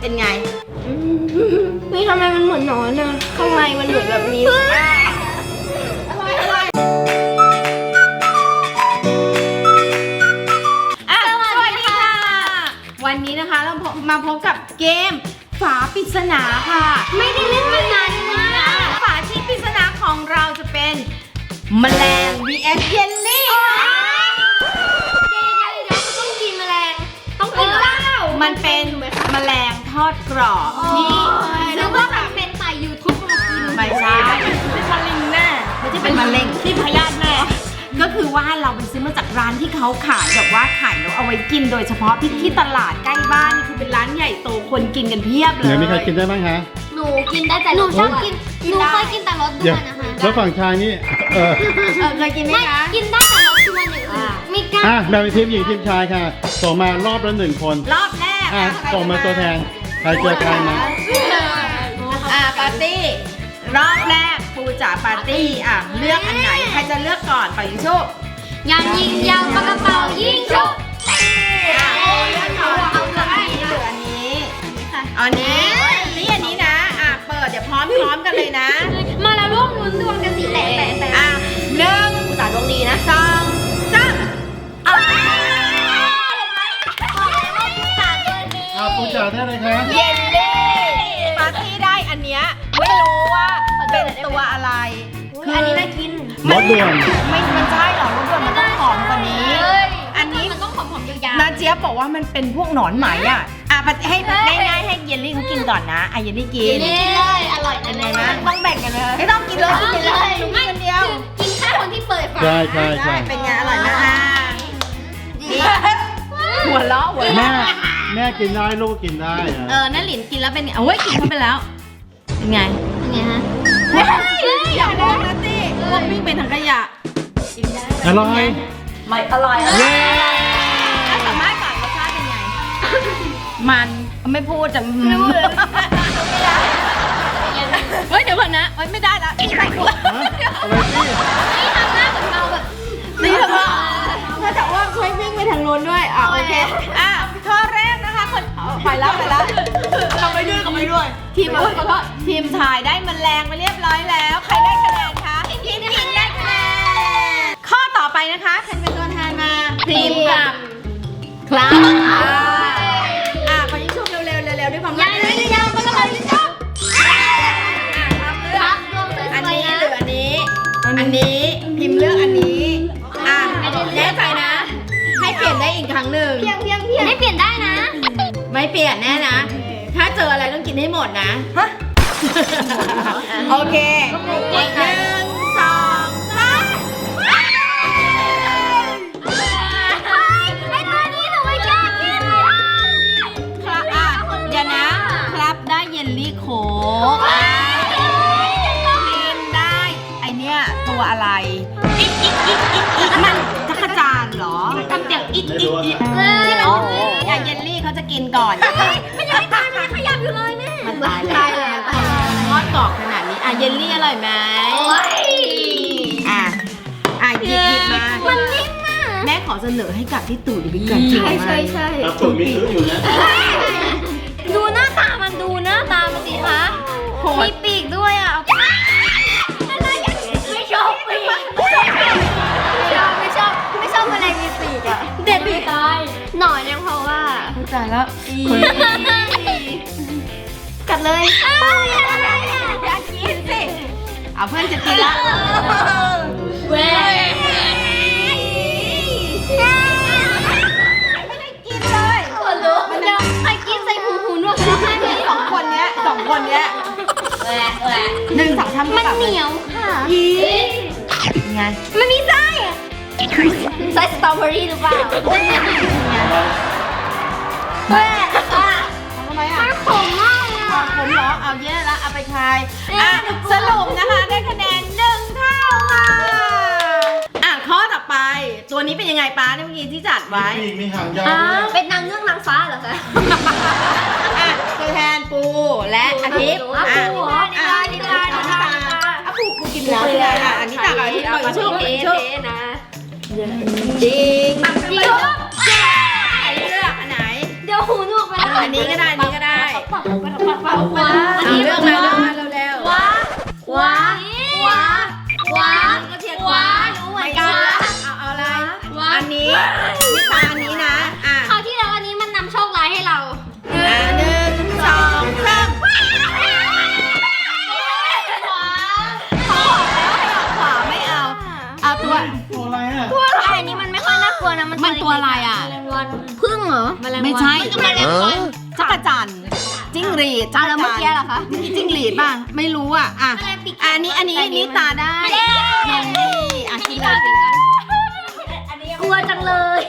เป็นไง นี่ทำไมมันเหมือนหนอนอะข้างในมันเหมือนแบบนี้อะสวัสดีค่ะ วันนี้นะคะเราพบมาพบกับเกมฝาปริศนาค่ะ ไม่ได้เล่นมานานมากฝาที่ปริศนาของเราจะเป็น แมลง vs เยลลี่ค่ะ ดกรอบที่นึกว่ามันเป็นไต่ยูทูบมากินไม่ใช่เป็นมะเร็งแน่ไม่ใช่เป็นมะเร็งที่พยาธิแน่ก็คือว่าเราไปซื้อมาจากร้านที่เขาขายแบบว่าขายแล้วเอาไว้กินโดยเฉพาะที่ที่ตลาดใกล้บ้านนี่คือเป็นร้านใหญ่โตคนกินกันเพียบเลยเดี๋ยวมีใครกินได้บ้างฮะหนูกินได้แต่หนูชอบกินหนูเคยกินแต่รสเดี๋ด้ยววยนะคะ แล้วฝั่งชายนี่เออเออเคยกินไหมไม่คะ กินได้แต่รสชวนอย่างอื่นไม่กล้าอะแบ่งเป็นทีมหญิงทีมชายค่ะส่งมารอบละหนึ่งคนรอบแรกอะส่งมาตัวแทน ใครเจอใครมาอะปาร์ตี้รอบแรกปูจ๋าปาร์ตี้อะเลือกอันไหนใครจะเลือกก่อนเป่ายิงชุบยังยิงยาวปากกระเป๋ายิงชุบอะปูเลือกก่อนเอาเลยเหลืออันนี้เอาอันนี้นี่อันนี้นะอะเปิดเดี๋ยวพร้อมพร้อมกันเลยนะ มาแล้วร่วมลุ้นดวงกันสิแจ๋าได้เลยครับเยลลี่ปาร์ตี้ได้อันเนี้ยไม่รู้ว่าเป็นตัวอะไรอันนี้น่ากินรถด่วนไม่มันใช่หรอรถด่วนมันต้องหอมกว่านี้ อันนี้มันต้องหอมๆยาวๆนาเจี๊ยบบอกว่ามันเป็นพวกหนอนไหมอะอะให้ง่ายๆให้เยลลี่เขากินก่อนนะอะเยลลี่กินๆนี่เลยอร่อยเป็นแน่ไงๆบ้างต้องแบ่งกันเลยไม่ต้องกินเลยกินเลยหนูกินคนเดียวกินแค่คนที่เปิดฝาใช่ใช่ใช่เป็นไงอร่อยมอะนี่หัวเราะหัวเราะ แม่กินได้ลูกกินได้เออะอนั่นหลินกินแล้วเป็นไงโอ้ยกินเข้าไปแล้ว เป็นไงเป็นไงฮะเฮ้ยอย่าบอกนะสิพวกวิ่งเป็นถังขยะอร่อย ไม่อร่อยเย้ถ้าสามารถก่อนรสชาติเป็นไง มันไม่พูดจะไม่พูดเลยเฮ้ยเดี๋ยวก่อนนะเฮ้ยไม่ได้ละไม่ได้กลัวฮะอะไรพี่นี่ทำหน้าเหมือนเราแบบนี่เถอะว่าถ้าจะว่าช่วยวิ่งไปทางโน้นด้วย อะโอเค อะ ไปแล้วไปแล้วกลับไปด้วยกลับไปด้วยทีมขอโทษทีมถ่ายได้แมันแรงไปเรียบร้อยแล้ว ใครได้คะแนนคะทีมพิงได้คะแนนข้อต่อไปนะคะใครเป็นตัวแทนมาทีมกับครับอ่าอะขอยิ่งชุบเร็วๆเร็วๆด้วยความยาวเลยยาวมันก็เลยชอบอะครับเลือกครับลงสวยๆอันนี้นะหรืออันนี้ อันนี้พิมพ์เลือกอันนี้อะแน่ใจนะ ให้เปลี่ยนได้อีกครั้งหนึ่งเพียงเพียงเพียงไม่เปลี่ยนได้นะ ไม่เปลี่ยนแน่นะ ถ้าเจออะไรต้องกินให้หมดนะโอเคหนึ่ง มามันนิ่มมาก แม่ขอเสนอให้กับพี่ตู่ดิบิกันจริงไหมครับผมมีซื้ออยู่นะดูหน้าตามันดูหน้าตามันสิคะโหมีดปีกด้วยอะไม่ชอบปีกไม่ชอบไม่ชอบไม่ชอบแมลงมีปีกอะเด็ดปีกตายหน่อยยังเพราะว่าเข้าใจแล้วกัดเลยอะไรอะอยากกินสิเอาเพื่อนจะกินละเว้ หนึ่งสองสามมันเหนียวค่ะอีไงมันมีไส้อะไส้สตรอเบอรี่หรือเปล่าแหวะอะทำไมอะมันขมมากเลยอะอะผมเหรอ เอาแย่ละเอาไปคายอะสรุปนะคะได้คะแนนหนึ่งเท่าค่ะอะข้อต่อไป ตัวนี้เป็นยังไงป้าเนี่ยเมื่อกี้ที่จัดไว้ มีปีกมีหางยาวอ้าด้ววย เป็นนางเงือก จริงเดี๋ยวใครเลือกอันไหน เดี๋ยวหูหนวกไปแล้วอันนี้ก็ได้ อันนี้ก็ได้เปล่าว้าเอาเลือกมาเลือกมาเร็วๆว้าว้าว้าว้าก็เทียนว้าว้ารู้เหมือไม่นกกัล้านเอาเอาอะไรว้าอันนี้นี่ตาอัน มันมันตัวอะไรอะ แมลงวันพึ่งเหรอ แมลงวันไม่ใช่นก็แมลงวันจักรจันทร์จิ้งหรีดอะแล้วเมื่อกี้เหรอคะนี่จิ้งหรีดป่ะไม่รู้อะอะแมลงปีกอันนี้อันนี้อันนี้ตาได้เย้เยลลี่อะกินเลยกินเลยกลัวจังเลย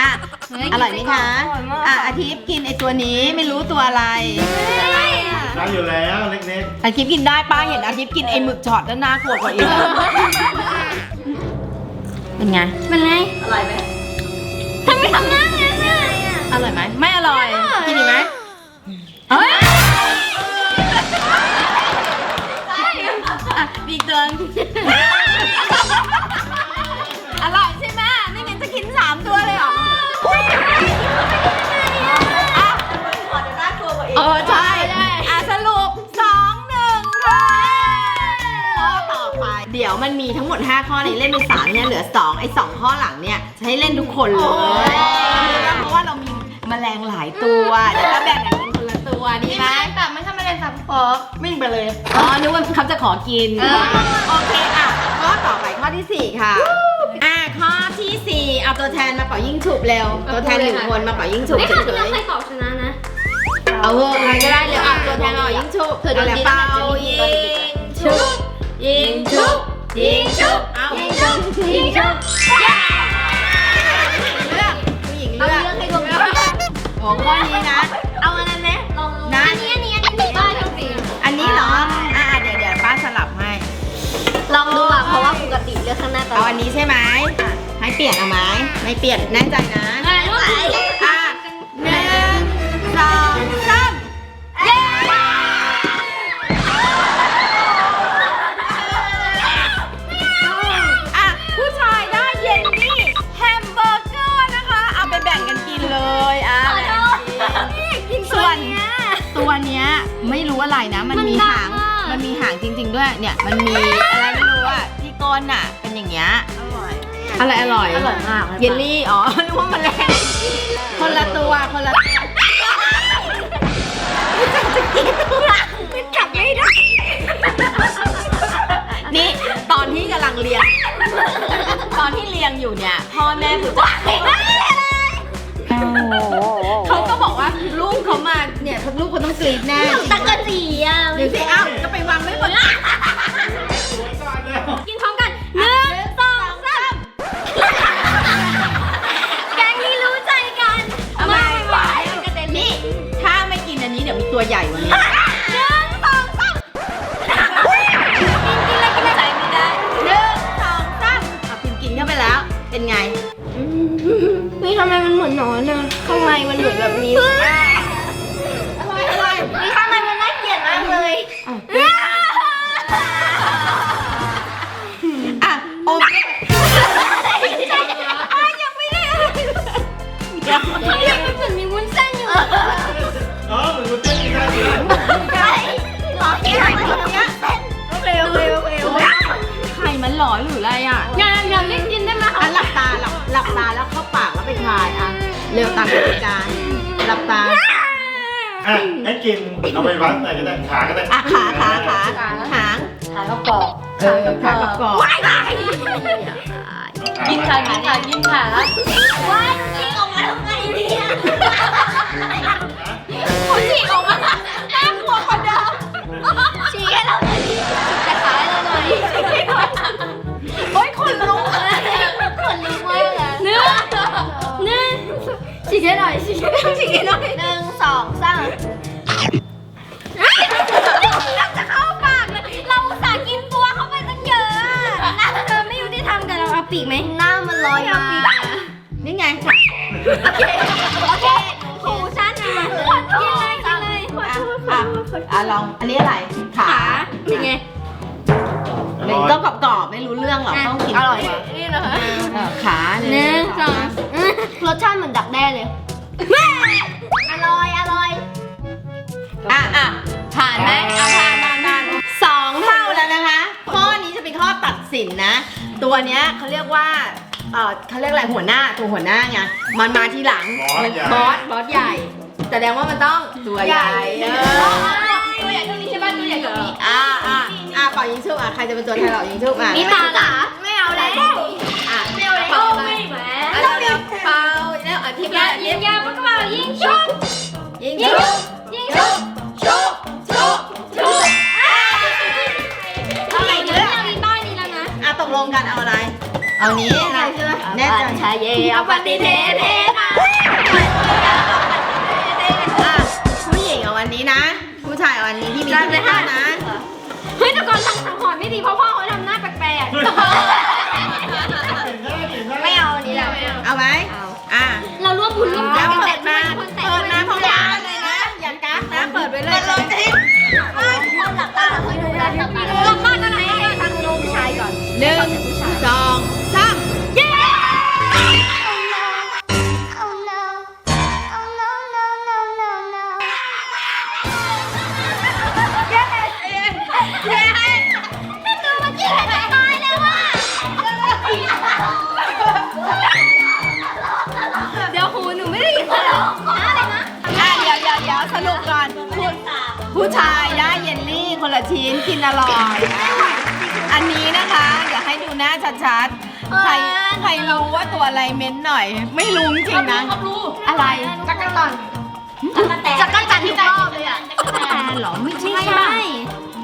อะอร่อยไหมคะอะอาทิตย์กินไอตัวนี้ไม่รู้ตัวอะไร ได้อยู่แล้วเล็กอาทิตย์กินได้ป้าเห็นอาทิตย์กินไอหมึกช็อตแล้วน่ากลัวกว่าอีกอะ เป็นไง เป็นไง อร่อยไหมทำไมทำหน้างั้นน่ะอร่อยไหม ไม่อร่อย กินดีกไหมเอ้ยอะมีอีกตัวหนึ่งอร่อยใช่ไหมไม่งั้นจะกินสามตัวเลยเหรอ อะ เออใช่ ยวมันมีทั้งหมด 5 ข้อนี้เล่นไป3เนี่ยเหลือ 2 ไอ้ 2 ข้อหลังเนี่ยจะให้เล่นทุกคนเลย เพราะว่าเรามีแมลงหลายตัวเดี๋ยวเราแบ่งกันเป็นคนละตัวดีไหมแต่ไม่ใช่แมลงสาบปอกวิ่งไปเลย อ๋อนึกว่าเขาจะขอกินเออโอเคอะ ข้อต่อไปข้อที่4 ค่ะ อะข้อทีสี่4 เอาตัวแทนมาเป่ายิงฉุบเร็ว ตัวแทนหนึ่งคนมาเป่ายิงฉุบไม่เฉค่ะที่เรายเคยตอบชนะนะๆเอาเถอะใครก็ได้เร็วอะตัวแทนมาเป่ายิงฉุบเผื่อโดนอายิง เป่าอาจจะมียิโดนยิงงฉุบยิงฉุบ เลือกข้างหน้าตลเอาอดอันนี้ใช่ไหมอะให้เปลี่ยนเอาไหมไม่เปลี่ยนแน่ใจนะอะลูกไหนอะหนึ่งสองสามเย้อะผู้ชายได้เยลลี่แฮมเบอร์เกอร์นะคะ เอาไปแบ่งกันกินเลยอะขอแบ่งโทกันษกินกินส่วนเนี้ยตัวเนี้ยไม่รู้อะไรนะ มันมันมีดัหางงอะมันมีหางจริง ๆ ด้วยเนี่ยมันมีอะไรไม่รู้อะที่ก้ นอะ เป็นอย่างเงี้ยอะไรอร่อย อร่อยมากเยลลี่ อ๋อ นึกว่ามันแรงคนละตัว คนละตัวมันจับไม่ได้ นี่ตอนที่กำลังเรียน ตอนที่เรียนอยู่เนี่ย พ่อแม่ผู้จัดเขาก็บอกว่าลูกเขามาเนี่ยลูกเขาต้องกรีดแน่ตะกะจีอะเดี๋ยวสิเอ้าก็ไปวางไว้บน มันหมือนแบบนี้อร่อยอร่อยนี่ข้างในมันน่าเกลียดมากเลยอะอมอะยังไม่ได้อะไรยยังงี้มันเหมือนมีวุ้นเส้นอยู่อ๋อเหมือนคุณเต้นได้เลยใช่หรอแกอะไรเนี้ยเร็วเร็วเร็วไข่มันหล่อหรืออะไรอะงานงานเล่นกินได้ไหมอะหลับตาหลับหลับตาแล้วเข้าปากแล้วไปคายอะ เร็วตามกติกาหลับตาอะให้กินเอาไปวัดไหนก็ได้ขาก็ได้อะขาขาขาหางขายกระป๋องเออขากับกรอบยิงขายิงขายิงขาว้ายยิงออกมาทำไงเนี่ยเขาฉีกออกมาน่ากลัวกว่าเดิมชี้ให้เราหน่อย ฉีกให้หน่อยฉีกให้หน่อยฉีกหน่อยหนึ่งสองสามจะเข้าปากเลยเราอุตส่าห์กินตัวเข้าไปตั้งเยอะอะน่าเธอไม่ยุติธรรมกับเราเอาปีกไหมหน้ามันลอยมานี่ไงโอเคหูฉันอะกินเลยกินเลยอะอะอะลอง อันนี้อะไร ขาเป็นไงมันก็กรอบๆไม่รู้เรื่องหรอกต้องกินอร่อยตัวนี่ หรอคะขาหนึ่งสองอื้รสชาติเหมือนดักแด้เลยอร่อยอร่อยอะอะผ่านไหมเอาผ่านผ่านผ่านสองเท่าแล้วนะคะ ข้อนี้จะเป็นข้อตัดสินนะ ตัวเนี้ยเขาเรียกว่าเขาเรียกอะไรหัวหน้าตัวหัวหน้าไงมันมาทีหลังบอสใหญ่ บอสใหญ่แสดงว่ามันต้องตัวใหญ่ใหญ่ตัวใหญ่ตัวนี้ใช่ไหมตัวใหญ่กว่านี้ อ่าอ่าอ่าเป่ายิงชุบอะใครจะเป็นตัวแทนเรายิงชุบอะนี่ตาเหรอ แล้วอะไม่เอาแล้วเป่าไม่แหมอะเร็วเป่าแล้วอาทิตย์ยยิงยาวมันก็มายิงชุบยิงชุบยิงชุบชุบชุบชุบเอาอย่างนี้เรามีบ้านนี้แล้วนะอะตกลงกันเอาอะไร เอานี้นะแน่ใจชาเยเอาปฏิเทเทค่ะอะผู้หญิงเอาวันนี้นะ ผู้ชายวันนี้ที่มีที่ห้านะเฮ้ยแต่ก่อนทำสังหรณ์ไม่ดีเพราะพ่อเขาทำหน้าแปลกเเอาไหมอะเราร่วมบุญร่วมใจแล้วกันเปิแต่ดด้วมายคนแต่เปิดมาพร้อมกักันเลยนะ อย่ากักนะ เปิดไว้เลยคนหลับตาเคยดูแล้วหลับตาหลับตาอะไรตั้งลูกชายก่อนหนึ่งสอง ไม่รู้จริงๆนะ อะไรจักรตันจักรจันทร์ทุกรอบเลยอะแตนเหรอไม่ไม่ใช่ใช่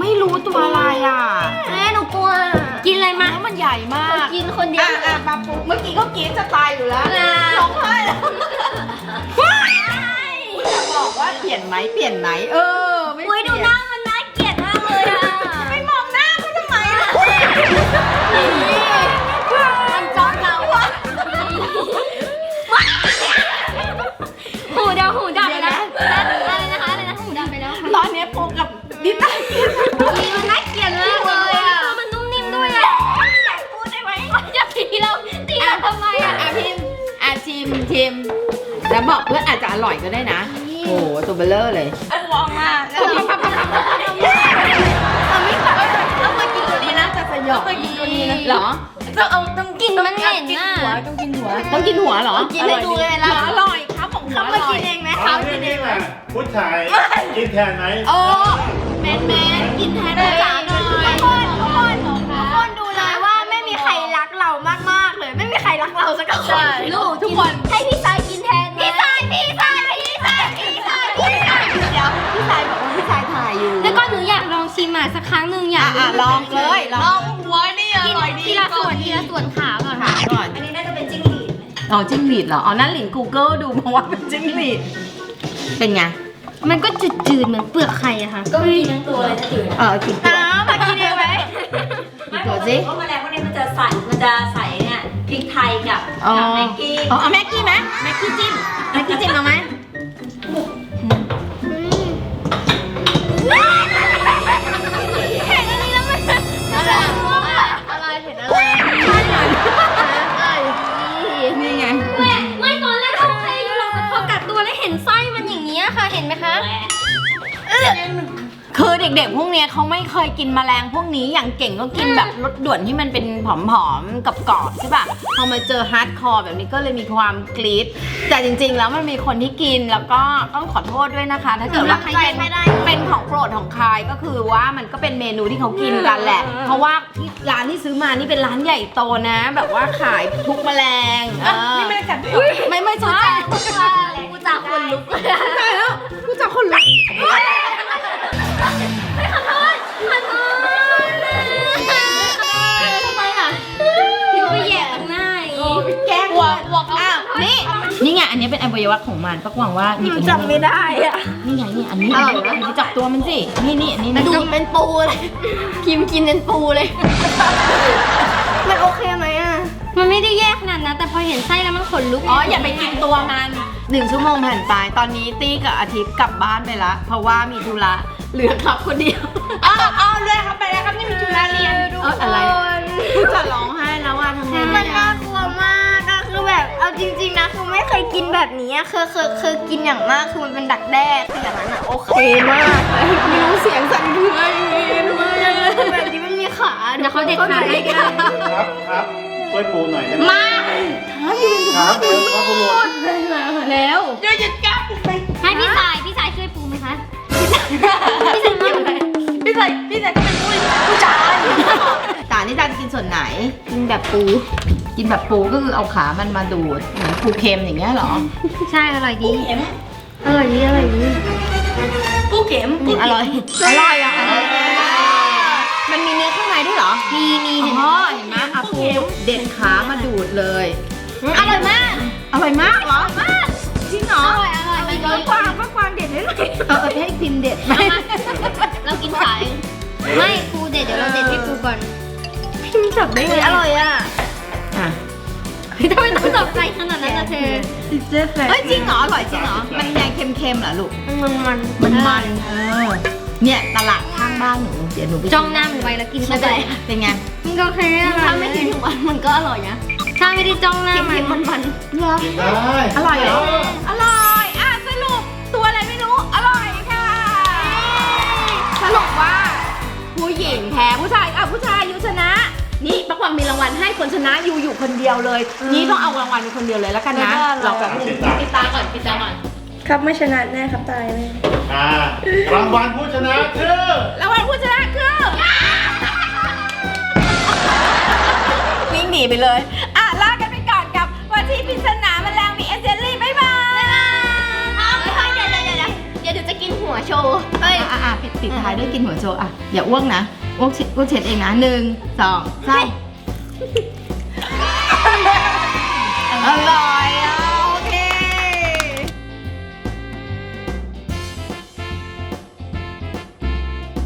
ไม่รู้ตัวอะไรอะแม่หนูกลัวกินอะไรมาแล้วมันใหญ่มาก กินคนเดียวอะอะปาปูเมื่อกี้ก็กรีดจะตายอยู่แล้วอะร้องไห้แล้วจะบอกว่าเปลี่ยนไหมเปลี่ยนไหมเออ ไม่เปอุ้ยลี่ยนดูหน้ามันน่าเกลียดมากเลยอะไม่มองหน้าเขาทำไมอะ หูดับหูดับไปแล้วอะไรนะคะอะไรนะหูดับไปแล้วค่ะตอนนี้ปูกับดิต้ากินนี่มันน่าเกลียดมากเลยอะมันนุ่มนิ่มด้วยอะอยากพูดได้ไหมอยากตีเราตีเราทำไมอะอะพิมอะชิมชิมแล้วบอกเพื่อนอาจจะอร่อยก็ได้นะ โอ้โหตัวเบลเลอร์เลยวองมากเอาไม่ตัดเอามากินตัวนี้นะจะสยองกินตัวนี้นะเหรอ ต้องเอาต้องกินมันเหม็นน่ะต้องกินหัวต้องกินหัวเหรอกินให้ดูเลยล่ะหัวอร่อยครับของหัวอร่อยเอาที่นี่แหละผู้ชายกินแทนไหมโอ้แมนแมนกินแทนจ๋าหน่อยทุกคนทุกคนทุกคนดูเลยว่าไม่มีใครรักเรามากๆเลย ไม่มีใครรักเราสักคนลูกทุกคนให้พี่ชายกินแทนพี่ชายพี่ชายพี่ชายพี่ชายพี่ชายเดี๋ยวพี่ชายบอกว่าพี่ชายถ่ายอยู่แล้วก็หนูอยากลองชิมอะสักครั้งหนึ่งอยาอะกอะลองเลยลอง อ๋อจิ้งหรีดเหรออ๋อนั่นหลิน Google ดูมาว่าเป็นจิ้งหรีดเป็นไงมันก็จืดๆเหมือนเปลือกไข่อะค่ะ ก็มีทั้งตัวเลยนะจืดเออกินตัวมากินเองไหมกินตัวสิ เพราะแมลงพวกนี้มันจะใส่มันจะใส่เนี่ยพริกไทยกับอ๋อกับแม็กกี้อ๋อเอาแม็กกี้ไหมแม็กกี้จิ้มแม็กกี้จิ้มเอาไหมเคือเด็กๆ พวกเนี้ยเขาไม่เคยกินแมลงพวกนี้อย่างเก่งก็กินแบบรสด่วนที่มันเป็นผอมๆกับกรอบๆใช่ป่ะพอมาเจอฮาร์ดคอร์แบบนี้ก็เลยมีความกรี๊ดแต่จริง ๆ แล้วมันมีคนที่กินแล้วก็ต้องขอโทษด้วยนะคะ ถ้าเกิดว่าใครเป็นเป็นของโปรดของใครก็คือว่ามันก็เป็นเมนูที่เขากินกันแหละ เพราะว่าที่ร้านที่ซื้อมานี่เป็นร้านใหญ่โตนะ แบบว่าขายทุกแมลงเออไม่ไม่จัดไม่ไม่ใช่กูจากคนลุกเลยใช่แล้วกูจะคนลุก นี่ไงอันนี้เป็นอวัยวะของมันปักหวังว่านี่จำไม่ได้อะนี่ไงนี่อันนี้อันนี้ไปจับตัวมันสิ นี่นี่อันนี้นะดูเป็นปูเลยคิมกินเป็นปูเลย มันโอเคไหมอะ มันไม่ได้แย่ขนาดนั้นแต่พอเห็นไส้แล้วมันขนลุก อ๋ออย่าไปกินตัวมันหนึ่งชั่วโมงผ่านไป ตอนนี้ตี้กับอาทิตย์กลับบ้านไปละ เพราะว่ามีธุระเหลือครับคนเดียวอ้าวอ้าวเลยครับไปแล้วครับนี่มีจุฬาเรียนดูเอออะไรกูจะร้องไห้แล้วว่าทำไงมันดีน่าอะกลัว แบบนี้อะคือคือคือกินอย่างมากคือมันเป็นดักแด้คืออย่างนั้นอะโอเคมากเลยมีรู้เสียงสั่นเครืออย่างนี้ด้วยแบบนี้มันมีขาเดี๋ยวเขาเด็ดขาให้กันครับครับช่วยปูหน่อยได้ไหมมาครับเออครับปูหลุดแล้วเดี๋ยวหยุดกันให้พี่สายพี่สายช่วยปูไหมคะพี่สายเกี่ยวอะไรพี่ใส่พี่ใส่ก็เป็นผู้ผู้ชายตานี่ตาจะกินส่วนไหนกินแบบปู กินแบบปูก็คือเอาขามันมาดูดเหมือนปูเค็มอย่างเงี้ยเหรอใช่อร่อยดีอร่อยดีอร่อยดีปูเข็มปูอร่อย อร่อยอะมันมีเนื้อข้างในด้วยเหรอ มีมีอ๋เห็นไหมอเห็นไหมอะปูเด็ดขามาดูดเลย อร่อยมาก อร่อยมากเหรอมากจริงเหรออร่อยอร่อยมันก็กวางก็กวางเด็ดได้เลยเออเออให้พิมพ์เด็ดไหมเรากินสายไม่ปูเด็ดเดี๋ยวเราเด็ดให้ปูก่อนพิมพ์จับได้ไงอร่อยอะอะ ทำไมต้องตกใจขนาดนั้นนะเธอเอ้ยจริงเหรออร่อยจริงเหรอ มันยังเค็มๆเหรอลูก มันมันมันมันเออ เนี่ยตลาดข้างบ้านหนูเดี๋ยวหนูไปจ้องหน้ามันไว้แล้วกินเข้าไปเป็นไง มันก็โอเคถ้าไม่กินทุกวันมันก็อร่อยนะ ถ้าไม่ได้จ้องหน้ามันมันมันเหรอกินได้อร่อยเหรอ อร่อยอะสรุปตัวอะไรไม่รู้ อร่อยค่ะ สรุปว่า ผู้หญิงแพ้ผู้ชายอะผู้ชายยูชนะ นี่ปักวังมีรางวัลให้คนชนะยูอยู่คนเดียวเลย นี่ต้องเอารางวัลเป็นคนเดียวเลยแล้วกันนะ เราแบบนึงปิดตาก่อนปิดตาก่อน ครับไม่ชนะแน่ครับตายแน่อ่ารางวัลผู้ชนะคือรางวัลผู้ชนะคือวิ่งหนีไปเลย อะลากันไปก่อนกับวันที่ปริศนาแมลงมีเอเจนลี่บ๊ายบายเดี๋ยวเดี๋ยวเดี๋ยวเดี๋ยวเดี๋ยวจะกินหัวโชว์เฮ้ยอะอะปิดปิดท้ายด้วยกินหัวโจอะอย่าอ้วกนะ อ้วกเช็ดอ้วกเช็ดเองนะหนึ่งสองสามอร่อย